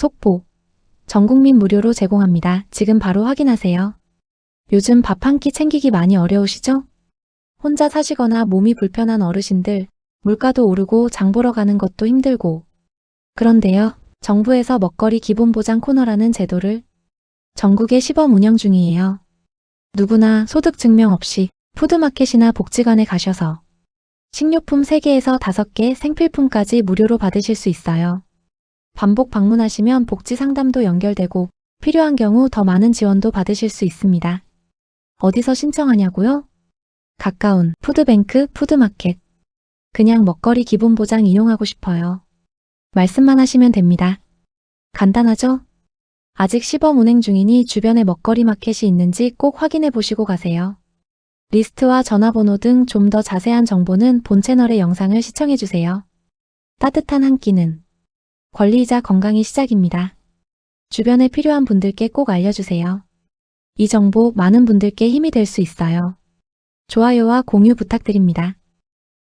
속보. 전국민 무료로 제공합니다. 지금 바로 확인하세요. 요즘 밥 한 끼 챙기기 많이 어려우시죠? 혼자 사시거나 몸이 불편한 어르신들, 물가도 오르고 장 보러 가는 것도 힘들고. 그런데요, 정부에서 먹거리 기본보장 코너라는 제도를 전국에 시범 운영 중이에요. 누구나 소득 증명 없이 푸드마켓이나 복지관에 가셔서 식료품 3개에서 5개 생필품까지 무료로 받으실 수 있어요. 반복 방문하시면 복지 상담도 연결되고 필요한 경우 더 많은 지원도 받으실 수 있습니다. 어디서 신청하냐고요? 가까운 푸드뱅크, 푸드마켓. 그냥 먹거리 기본 보장 이용하고 싶어요. 말씀만 하시면 됩니다. 간단하죠? 아직 시범 운행 중이니 주변에 먹거리 마켓이 있는지 꼭 확인해 보시고 가세요. 리스트와 전화번호 등 좀 더 자세한 정보는 본 채널의 영상을 시청해 주세요. 따뜻한 한 끼는 권리이자 건강의 시작입니다. 주변에 필요한 분들께 꼭 알려주세요. 이 정보 많은 분들께 힘이 될 수 있어요. 좋아요와 공유 부탁드립니다.